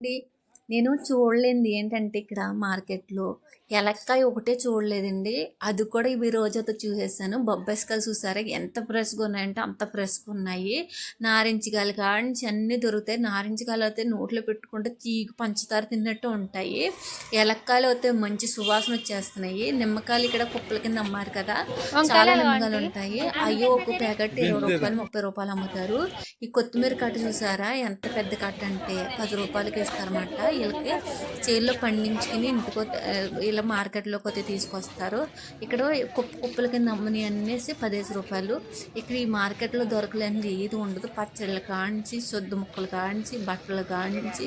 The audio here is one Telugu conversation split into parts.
అండి. నేను చూడలేనిది ఏంటంటే ఇక్కడ మార్కెట్‌లో ఎలక్కాయ ఒకటే చూడలేదండి. అది కూడా ఈ రోజైతే చూసేసాను. బొబ్బాస్కాయలు చూసారా ఎంత ఫ్రెష్‌గా ఉన్నాయంటే అంత ఫ్రెష్‌గా ఉన్నాయి. నారింజకాయలు కాడ్నుంచి అన్నీ దొరుకుతాయి. నారింజకాయలు అయితే నోట్లో పెట్టుకుంటే తీగ పంచదార తిన్నట్టు ఉంటాయి. ఎలక్కాయలు అయితే మంచి సువాసన వచ్చేస్తున్నాయి. నిమ్మకాయలు ఇక్కడ కుప్పల కింద అమ్మారు కదా! చాలా నిమ్మకాయలు ఉంటాయి. అయ్యి ఒక ప్యాకెట్ రూ. 20, 30 అమ్ముతారు. ఈ కొత్తిమీర కట్ట చూసారా ఎంత పెద్ద కట్ట అంటే రూ. 10కి ఇస్తారన్నమాట. వీళ్ళకి చేనులో పండించుకుని ఇంటికి ఇలా మార్కెట్లోకి అయితే తీసుకొస్తారు. ఇక్కడ కుప్ప కుప్పల కింద అమ్మని అనేసి పదిహేను రూపాయలు. ఇక్కడ ఈ మార్కెట్లో దొరకలేనిది ఏది ఉండదు. పచ్చళ్ళ కాంచి, సొద్దు ముక్కలు కాంచి, బట్టలు కాంచి,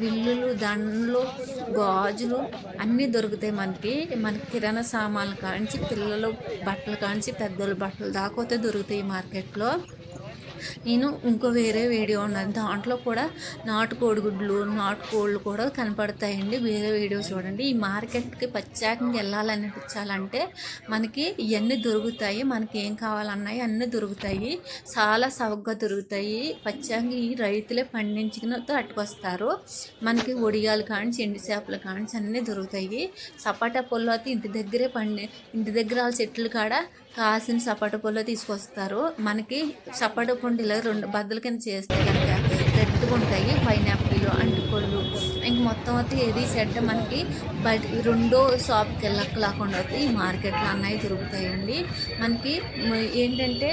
బిల్లులు, దండలు, గాజులు అన్నీ దొరుకుతాయి మనకి. మనకి కిరాణా సామాన్లు కాంచి, పిల్లలు బట్టలు కాంచి, పెద్దోళ్ళ బట్టలు దాకా దొరుకుతాయి ఈ మార్కెట్లో. నేను ఇంకో వేరే వీడియో ఉన్నది. దాంట్లో కూడా నాటు కోడిగుడ్లు నాటు కోళ్ళు కూడా కనపడతాయండి. వేరే వీడియో చూడండి. ఈ మార్కెట్కి ప్రత్యేకంగా వెళ్ళాలనిపించాలంటే మనకి ఇవన్నీ దొరుకుతాయి. మనకి ఏం కావాలన్నాయి అన్నీ దొరుకుతాయి. చాలా సవగ్గా దొరుకుతాయి. ప్రత్యేకంగా ఈ రైతులే పండించుకుని అట్టుకొస్తారు మనకి ఒడియాలు కానించి ఎండి చేపలు కానించి అన్నీ దొరుకుతాయి. సపాటా పొల్లు అయితే ఇంటి దగ్గరే పండి ఇంటి దగ్గర వాళ్ళ చెట్లు కాడ కాసిన సపాటు పుల్ల తీసుకొస్తారు. మనకి సపోటా పుండిలో రెండు బద్దల కింద చేస్తే కనుక రెడ్గా ఉంటాయి పైనాపిల్ అంటుకోళ్ళు. ఇంక మొత్తం అయితే ఏది సెట్ మనకి బయట రెండో షాప్కి వెళ్ళక లేకుండా అయితే ఈ మార్కెట్లో అన్నవి దొరుకుతాయండి. మనకి ఏంటంటే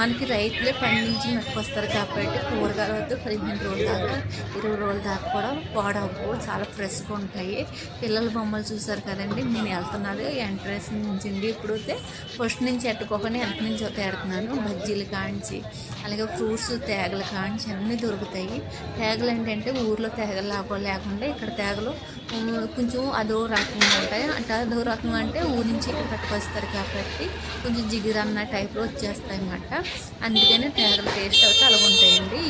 మనకి రైతులే పండించి వస్తారు కాబట్టి కూరగాయలు అయితే పదిహేను రోజుల దాకా ఇరవై రోజుల దాకా కూడా పాడవు చాలా ఫ్రెష్గా ఉంటాయి. పిల్లల బొమ్మలు చూసారు కదండి నేను వెళ్తున్నాను ఎంట్రెన్స్ నుంచి ఇప్పుడు అయితే ఫస్ట్ నుంచి ఎట్టుకోకుండా వెనక నుంచి అయితే ఎడుతున్నాను బజ్జీలు కాంచి అలాగే ఫ్రూట్స్ తేగలు కాంచి అన్నీ దొరుకుతాయి. తేగలు ఏంటంటే ఊర్లో తేగలు లేకుండా ఇక్కడ తేగలు కొంచెం అదో రకంగా ఉంటాయి. అంటే అదో రకం అంటే ఊరి నుంచి ఇక్కడ పట్టుకొస్తారు కాబట్టి కొంచెం జిగురన్న టైప్లో వచ్చేస్తాయి అన్నమాట అందుకని తేగల టేస్ట్ అయితే అలా ఉంటాయండి.